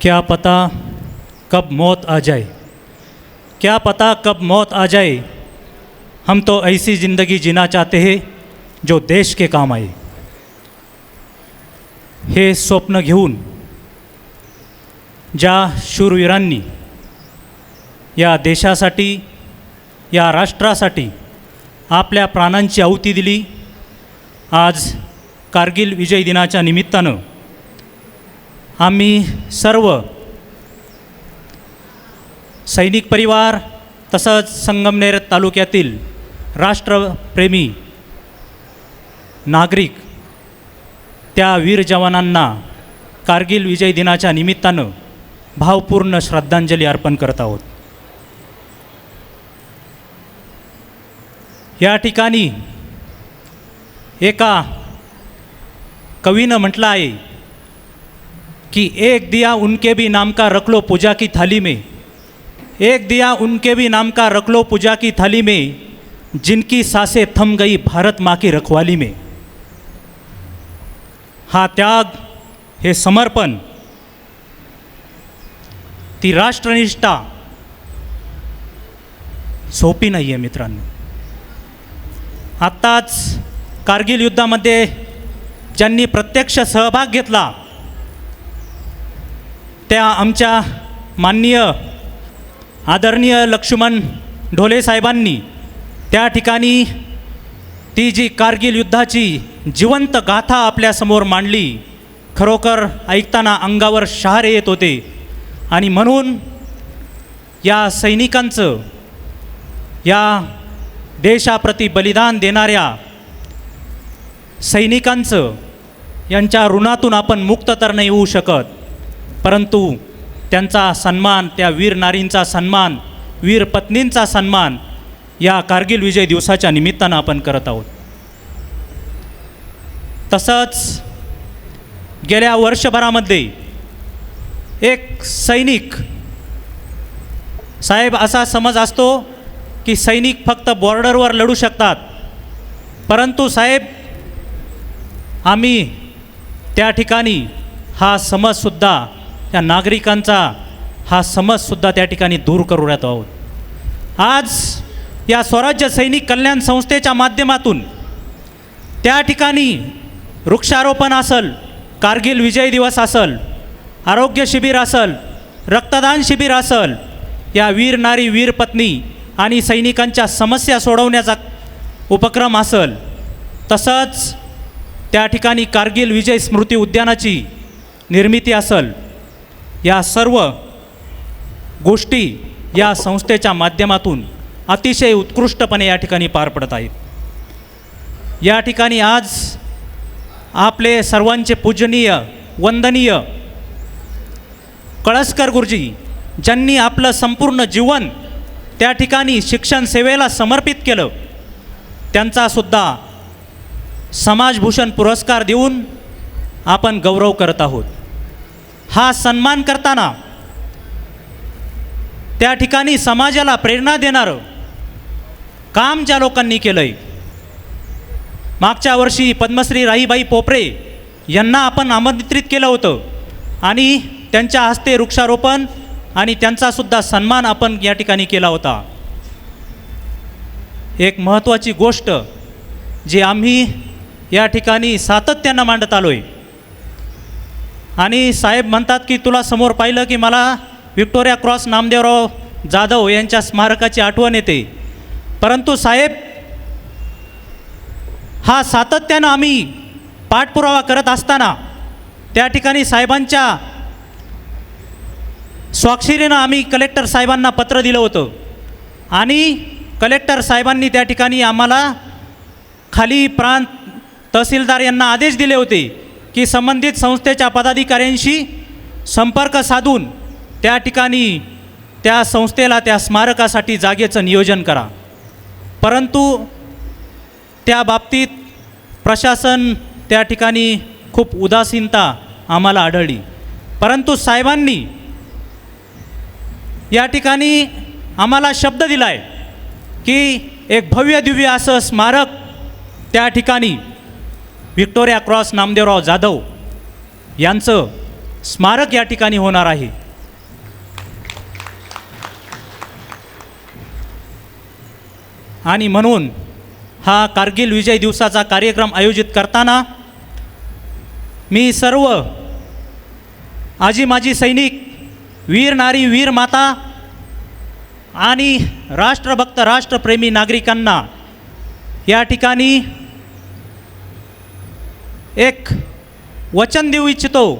क्या पता कब मौत आ जाए? क्या पता कब मौत आ जाए? हम तो ऐसी ज़िंदगी जीना चाहते हैं जो देश के काम आए। हे स्वप्न घेऊन ज्या शूरवीरांनी या देशासाठी या राष्ट्रासाठी आपल्या प्राणांची आहुती दिली. आज कारगिल विजय दिनाच्या निमित्तानं आम्ही सर्व सैनिक परिवार तसंच संगमनेर तालुक्यातील राष्ट्रप्रेमी नागरिक त्या वीर जवानांना कारगिल विजय दिनाच्या निमित्तानं भावपूर्ण श्रद्धांजली अर्पण करत आहोत. या ठिकाणी एका कवीनं म्हटलं आहे कि एक दिया उनके भी नाम का रख लो पूजा की थाली में। एक दिया उनके भी नाम का रख लो पूजा की थाली में जिनकी सांसें थम गई भारत माँ की रखवाली में। हा त्याग हे समर्पण ती राष्ट्रनिष्ठा सोपी नाही आहे मित्रांनो। आत्ताच कारगिल युद्धामध्ये ज्यांनी प्रत्यक्ष सहभाग घेतला त्या आमच्या माननीय आदरणीय लक्ष्मण ढोले साहेबांनी त्या ठिकाणी ती जी कारगिल युद्धाची जिवंत गाथा आपल्यासमोर मांडली खरोखर ऐकताना अंगावर शहारे येत होते. आणि म्हणून या सैनिकांचं या देशाप्रती बलिदान देणाऱ्या सैनिकांचं यांच्या ऋणातून आपण मुक्त तर नाही होऊ शकत. परंतु त्यांचा सन्मान त्या वीर नारींचा सन्मान वीर पत्नींचा सन्मान या कारगिल विजय दिवसाच्या निमित्तानं आपण करत आहोत. तसंच गेल्या वर्षभरामध्ये एक सैनिक साहेब असा समज असतो की सैनिक फक्त बॉर्डरवर लढू शकतात परंतु साहेब आम्ही त्या ठिकाणी हा समजसुद्धा या नागरिकांचा हा समजसुद्धा त्या ठिकाणी दूर करू राहतो आहोत. आज या स्वराज्य सैनिक कल्याण संस्थेच्या माध्यमातून त्या ठिकाणी वृक्षारोपण असल कारगिल विजय दिवस असल आरोग्य शिबिर असल रक्तदान शिबिर असल या वीर नारी वीर पत्नी आणि सैनिकांच्या समस्या सोडवण्याचा उपक्रम असल तसंच त्या ठिकाणी कारगिल विजय स्मृती उद्यानाची निर्मिती असल या सर्व गोष्टी या संस्थेच्या माध्यमातून अतिशय उत्कृष्टपणे या ठिकाणी पार पडत आहेत. या ठिकाणी आज आपले सर्वांचे पूजनीय वंदनीय कळसकर गुरुजी ज्यांनी आपलं संपूर्ण जीवन त्या ठिकाणी शिक्षण सेवेला समर्पित केलं त्यांचासुद्धा समाजभूषण पुरस्कार देऊन आपण गौरव करत आहोत. हा सन्मान करताना त्या ठिकाणी समाजाला प्रेरणा देणारं काम ज्या लोकांनी केलं आहे मागच्या वर्षी पद्मश्री राहीबाई पोपरे यांना आपण आमंत्रित केलं होतं आणि त्यांच्या हस्ते वृक्षारोपण आणि त्यांचासुद्धा सन्मान आपण या ठिकाणी केला होता. एक महत्त्वाची गोष्ट जी आम्ही या ठिकाणी सातत्यानं मांडत आलो आहे आणि साहेब म्हणतात की तुला समोर पाहिलं की मला विक्टोरिया क्रॉस नामदेवराव जाधव यांच्या स्मारकाची आठवण येते. परंतु साहेब हा सातत्यानं आम्ही पाठपुरावा करत असताना त्या ठिकाणी साहेबांच्या स्वाक्षरीनं आम्ही कलेक्टर साहेबांना पत्र दिलं होतं. आणि कलेक्टर साहेबांनी त्या ठिकाणी आम्हाला खाली प्रांत तहसीलदार यांना आदेश दिले होते की संबंधित संस्थेच्या पदाधिकाऱ्यांशी संपर्क साधून त्या ठिकाणी त्या संस्थेला त्या स्मारकासाठी जागेचं नियोजन करा. परंतु त्या बाबतीत प्रशासन त्या ठिकाणी खूप उदासीनता आम्हाला आढळली. परंतु साहेबांनी या ठिकाणी आम्हाला शब्द दिला आहे की एक भव्य दिव्य असं स्मारक त्या ठिकाणी व्हिक्टोरिया क्रॉस नामदेवराव जाधव यांचं स्मारक या ठिकाणी होणार आहे. आणि म्हणून हा कारगिल विजय दिवसाचा कार्यक्रम आयोजित करताना मी सर्व आजी माजी सैनिक वीर नारी वीर माता आणि राष्ट्रभक्त राष्ट्रप्रेमी नागरिकांना या ठिकाणी एक वचन देऊ इच्छितो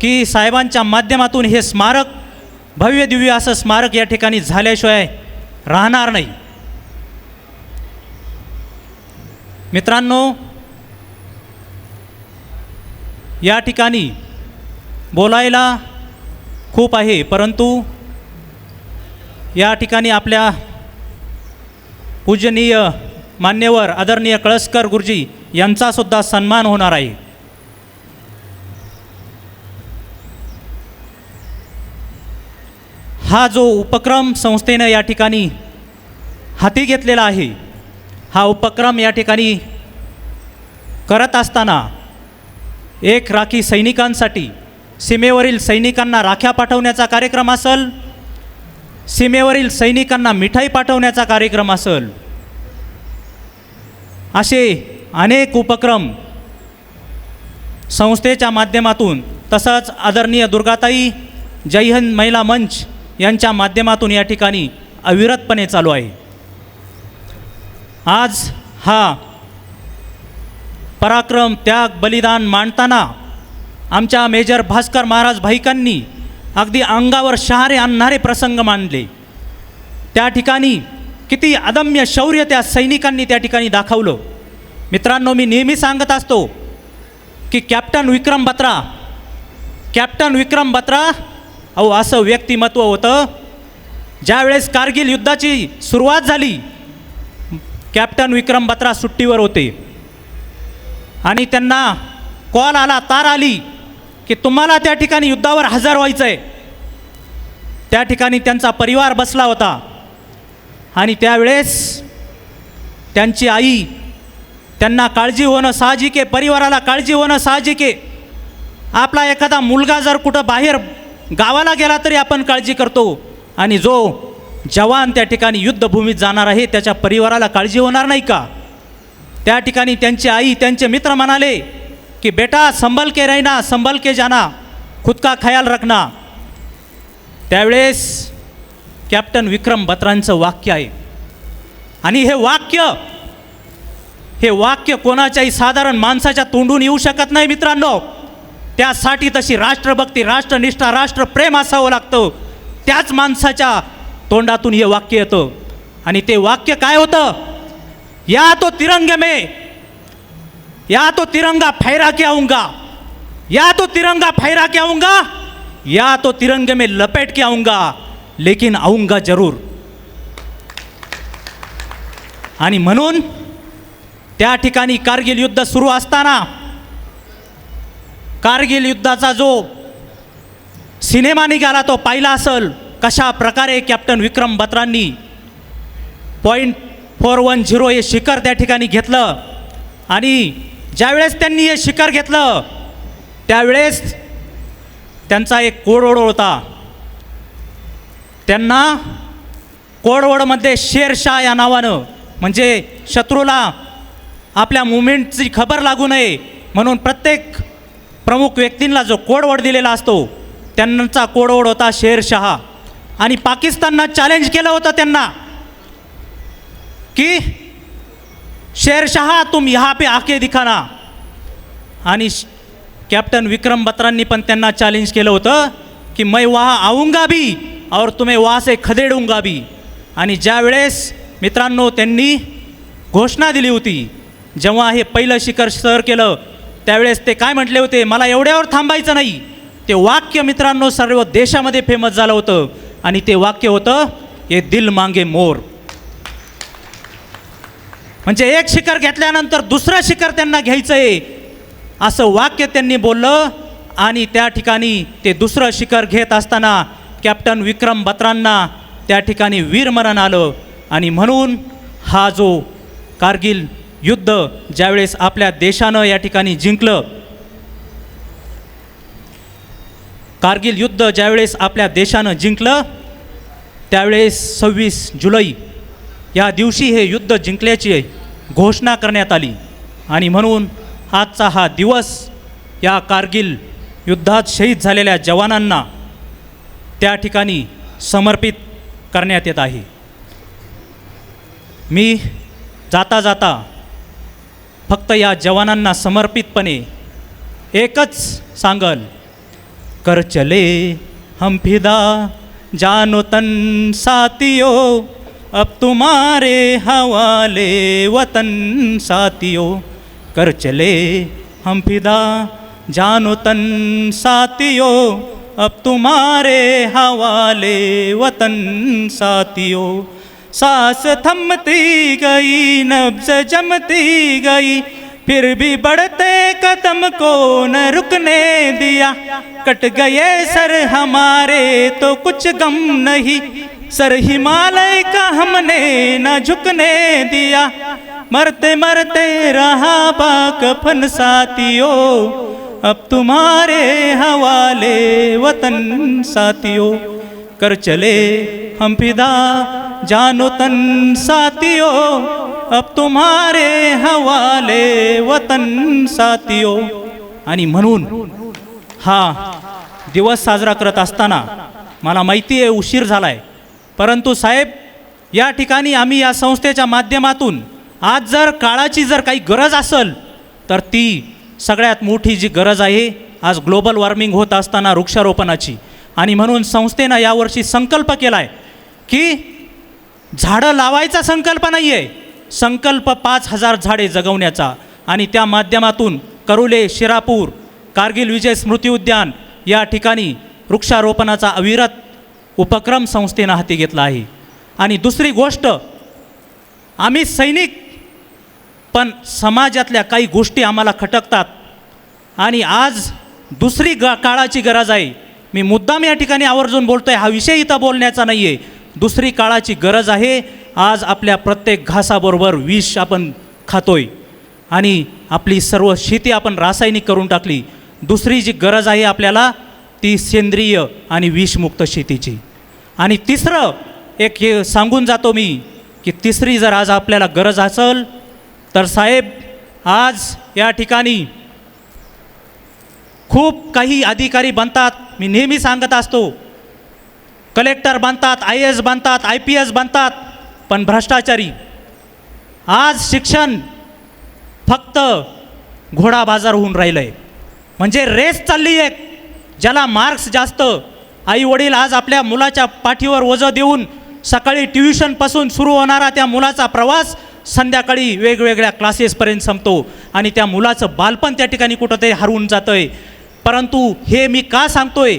की साहेबांच्या माध्यमातून हे स्मारक भव्य दिव्य असं स्मारक या ठिकाणी झाल्याशिवाय राहणार नाही. मित्रांनो या ठिकाणी बोलायला खूप आहे परंतु या ठिकाणी आपल्या पूजनीय मान्यवर आदरणीय कळसकर गुरुजी यांचासुद्धा सन्मान होणार आहे. हा जो उपक्रम संस्थेनं या ठिकाणी हाती घेतलेला आहे हा उपक्रम या ठिकाणी करत असताना एक राखी सैनिकांसाठी सीमेवरील सैनिकांना राख्या पाठवण्याचा कार्यक्रम असेल सीमेवरील सैनिकांना मिठाई पाठवण्याचा कार्यक्रम असेल असे अनेक उपक्रम संस्थेच्या माध्यमातून तसंच आदरणीय दुर्गाताई जयहन महिला मंच यांच्या माध्यमातून या ठिकाणी अविरतपणे चालू आहे. आज हा पराक्रम त्याग बलिदान मांडताना आमच्या मेजर भास्कर महाराज भाईकांनी अगदी अंगावर शहारे आणणारे प्रसंग मांडले. त्या ठिकाणी किती अदम्य शौर्य त्या सैनिकांनी त्या ठिकाणी दाखवलं. मित्रांनो मी नेहमी सांगत असतो की कॅप्टन विक्रम बत्रा कॅप्टन विक्रम बत्रा अहो असं व्यक्तिमत्व होतं. ज्यावेळेस कारगिल युद्धाची सुरुवात झाली कॅप्टन विक्रम बत्रा सुट्टीवर होते. आणि त्यांना कॉल आला तार आली की तुम्हाला त्या ठिकाणी युद्धावर हजर व्हायचं आहे त्या ठिकाणी त्यांचा परिवार बसला होता. आणि त्यावेळेस त्यांची आई त्यांना काळजी होणं साहजिक आहे परिवाराला काळजी होणं साहजिक. आहे आपला एखादा मुलगा जर कुठं बाहेर गावाला गेला तरी आपण काळजी करतो. आणि जो जवान त्या ठिकाणी युद्धभूमीत जाणार आहे त्याच्या परिवाराला काळजी होणार नाही का? त्या ठिकाणी त्यांची आई त्यांचे मित्र म्हणाले की बेटा संभल के रहना संभल के जाना खुद का ख्याल रखना. त्यावेळेस कॅप्टन विक्रम बत्रांचं वाक्य आहे. आणि हे वाक्य हे वाक्य कोणाच्याही साधारण माणसाच्या तोंडून येऊ शकत नाही मित्रांनो. त्यासाठी तशी राष्ट्रभक्ती राष्ट्रनिष्ठा राष्ट्रप्रेम असावं लागतं. त्याच माणसाच्या तोंडातून हे वाक्य येतं. आणि ते वाक्य काय होतं? या तो तिरंगे में या तो तिरंगा फैरा के आऊंगा या तो तिरंगा फैरा के आऊंगा या तो तिरंगे में लपेट के आऊंगा. लेकिन आऊंगा जरूर. आणि म्हणून त्या ठिकाणी कारगिल युद्ध सुरू असताना कारगिल युद्धाचा जो सिनेमा निघाला तो पाहिला असेल कशा प्रकारे कॅप्टन विक्रम बत्रांनी पॉईंट फोर वन झिरो हे शिखर त्या ठिकाणी घेतलं आणि ज्यावेळेस त्यांनी हे शिखर घेतलं त्यावेळेस त्यांचा एक कोडवड होता. त्यांना कोडवडमध्ये शेरशाह या नावानं म्हणजे शत्रूला आपल्या मुवमेंटची खबर लागू नये म्हणून प्रत्येक प्रमुख व्यक्तींना जो कोडवड दिलेला असतो त्यांचा कोडवड होता शेरशहा. आणि पाकिस्ताननं चॅलेंज केलं होतं त्यांना की शेरशहा तुम यहाँ पे आके दिखाना. आणि श- कॅप्टन विक्रम बत्रांनी पण त्यांना चॅलेंज केलं होतं की मैं वहा आऊंगा भी. और तुम्हें वहाँ से खदेडूंगा भी। आणि ज्यावेळेस मित्रांनो त्यांनी घोषणा दिली होती जेव्हा हे पहिलं शिखर सर केलं त्यावेळेस ते काय म्हटले होते मला एवढ्यावर थांबायचं नाही. ते वाक्य मित्रांनो सर्व देशामध्ये फेमस झालं होतं आणि ते वाक्य होतं हे दिल मांगे मोर. म्हणजे एक शिखर घेतल्यानंतर दुसरं शिखर त्यांना घ्यायचं आहे असं वाक्य त्यांनी बोललं आणि त्या ठिकाणी ते दुसरं शिखर घेत असताना कॅप्टन विक्रम बत्रांना त्या ठिकाणी वीरमरण आलं. आणि म्हणून हा जो कारगिल युद्ध ज्यावेळेस आपल्या देशानं या ठिकाणी जिंकलं कारगिल युद्ध ज्यावेळेस आपल्या देशानं जिंकलं त्यावेळेस सव्वीस जुलै या दिवशी हे युद्ध जिंकल्याची घोषणा करण्यात आली. आणि म्हणून आजचा हा दिवस या कारगिल युद्धात शहीद झालेल्या जवानांना त्या ठिकाणी समर्पित करण्यात येत आहे. मी जाता जाता फक्त या जवानांना समर्पितपणे एकच सांगल कर चले हम फिदा जानो तन साथियो अब तुम्हारे हवाले वतन साथियो। कर चले हम फिदा जानो तन साथियो अब तुम्हारे हवाले वतन साथियों, सांस थमती गई, नब्ज जमती गई, फिर भी बढ़ते कदम को न रुकने दिया। कट गए सर हमारे तो कुछ गम नहीं, सर हिमालय का हमने न झुकने दिया। मरते मरते रहा बाकफन साथियों अब तुम्हारे हवाले वतन साथियों कर चले हम फिदा जानो तन साथियों। अब तुम्हारे हवाले वतन साथियों। आणि म्हणून हा दिवस साजरा करत असताना मला माहिती आहे उशीर झाला आहे परंतु साहेब या ठिकाणी आम्ही या संस्थेच्या माध्यमातून आज जर काळाची जर काही गरज असेल तर ती सगळ्यात मोठी जी गरज आहे आज ग्लोबल वॉर्मिंग होत असताना वृक्षारोपणाची. आणि म्हणून संस्थेनं यावर्षी संकल्प केला आहे की झाडं लावायचा संकल्प नाही आहे संकल्प पाच हजार झाडे जगवण्याचा. आणि त्या माध्यमातून करुले शिरापूर कारगिल विजय स्मृती उद्यान या ठिकाणी वृक्षारोपणाचा अविरत उपक्रम संस्थेनं हाती घेतला आहे. आणि दुसरी गोष्ट आम्ही सैनिक पण समाजातल्या काही गोष्टी आम्हाला खटकतात. आणि आज दुसरी ग काळाची गरज आहे. मी मुद्दाम या ठिकाणी आवर्जून बोलतो आहे हा विषय इथं बोलण्याचा नाही आहे दुसरी काळाची गरज आहे. आज आपल्या प्रत्येक घासाबरोबर विष आपण खातोय. आणि आपली सर्व शेती आपण रासायनिक करून टाकली. दुसरी जी गरज आहे आपल्याला ती सेंद्रिय आणि विषमुक्त शेतीची. आणि तिसरं एक हे सांगून जातो मी की तिसरी जर आज आपल्याला गरज असेल तर साहेब आज या ठिकाणी खूप काही अधिकारी बनतात. मी नेहमी सांगत असतो कलेक्टर बनतात आय एस बनतात आय पी एस बनतात पण भ्रष्टाचारी. आज शिक्षण फक्त घोडा बाजार होऊन राहिलं आहे म्हणजे रेस चालली आहे ज्याला मार्क्स जास्त. आई वडील आज आपल्या मुलाच्या पाठीवर ओझं देऊन सकाळी ट्युशनपासून सुरू होणारा त्या मुलाचा प्रवास संध्याकाळी वेगवेगळ्या क्लासेसपर्यंत संपतो आणि त्या मुलाचं बालपण त्या ठिकाणी कुठंतरी हरवून जातं आहे परंतु हे मी का सांगतो आहे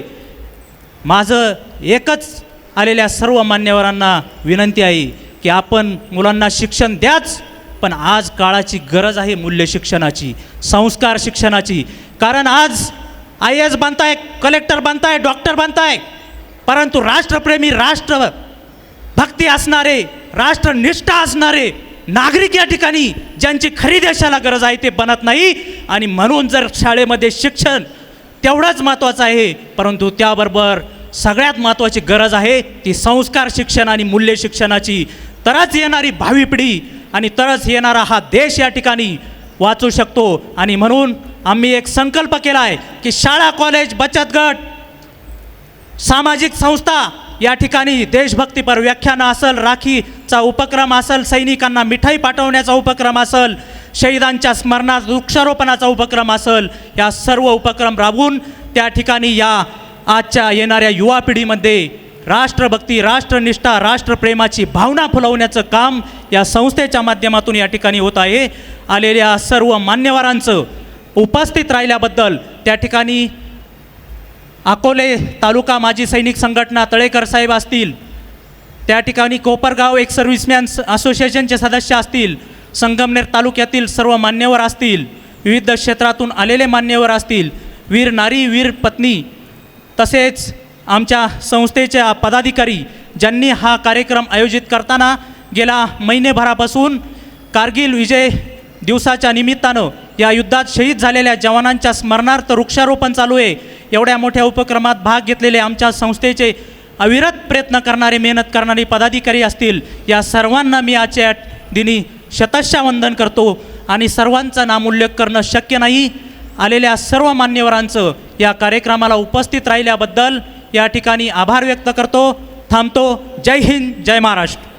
माझं एकच आलेल्या सर्व मान्यवरांना विनंती आहे की आपण मुलांना शिक्षण द्याच पण आज काळाची गरज आहे मूल्य शिक्षणाची संस्कार शिक्षणाची. कारण आज आय एस बनताय कलेक्टर बनताय डॉक्टर बनताय. परंतु राष्ट्रप्रेमी राष्ट्र भक्ती असणारे राष्ट्रनिष्ठा असणारे नागरिक या ठिकाणी ज्यांची खरी देशाला गरज आहे ते बनत नाही. आणि म्हणून जर शाळेमध्ये शिक्षण तेवढंच महत्त्वाचं आहे परंतु त्याबरोबर सगळ्यात महत्त्वाची गरज आहे ती संस्कार शिक्षण आणि मूल्य शिक्षणाची. तरच येणारी भावी पिढी आणि तरच येणारा हा देश या ठिकाणी वाचू शकतो. आणि म्हणून आम्ही एक संकल्प केला आहे की शाळा कॉलेज बचत गट सामाजिक संस्था या ठिकाणी देशभक्तीपर व्याख्यानं असेल राखीचा उपक्रम असल सैनिकांना मिठाई पाठवण्याचा उपक्रम असल शहीदांच्या स्मरणात वृक्षारोपणाचा उपक्रम असल या सर्व उपक्रम राबवून त्या ठिकाणी या आजच्या येणाऱ्या युवा पिढीमध्ये राष्ट्रभक्ती राष्ट्रनिष्ठा राष्ट्रप्रेमाची भावना फुलवण्याचं काम या संस्थेच्या माध्यमातून या ठिकाणी होत आहे. आलेल्या सर्व मान्यवरांचं उपस्थित राहिल्याबद्दल त्या ठिकाणी अकोले तालुका माजी सैनिक संघटना तळेकर साहेब असतील. त्या ठिकाणी कोपरगाव एक सर्व्हिसमॅन असोसिएशनचे सदस्य असतील. संगमनेर तालुक्यातील सर्व मान्यवर असतील. विविध क्षेत्रातून आलेले मान्यवर असतील. वीर नारी वीर पत्नी तसेच आमच्या संस्थेच्या पदाधिकारी ज्यांनी हा कार्यक्रम आयोजित करताना गेला महिनेभरापासून कारगिल विजय दिवसाच्या निमित्तानं या युद्धात शहीद झालेल्या जवानांच्या स्मरणार्थ वृक्षारोपण चालू आहे. एवढ्या मोठ्या उपक्रमात भाग घेतलेले आमच्या संस्थेचे अविरत प्रयत्न करणारे मेहनत करणारे पदाधिकारी असतील या सर्वांना मी आजच्या दिनी शतशा वंदन करतो आणि सर्वांचा नामोल्लेख करणं शक्य नाही. आलेल्या सर्व मान्यवरांचं या कार्यक्रमाला उपस्थित राहिल्याबद्दल या ठिकाणी आभार व्यक्त करतो. थांबतो. जय हिंद जय महाराष्ट्र.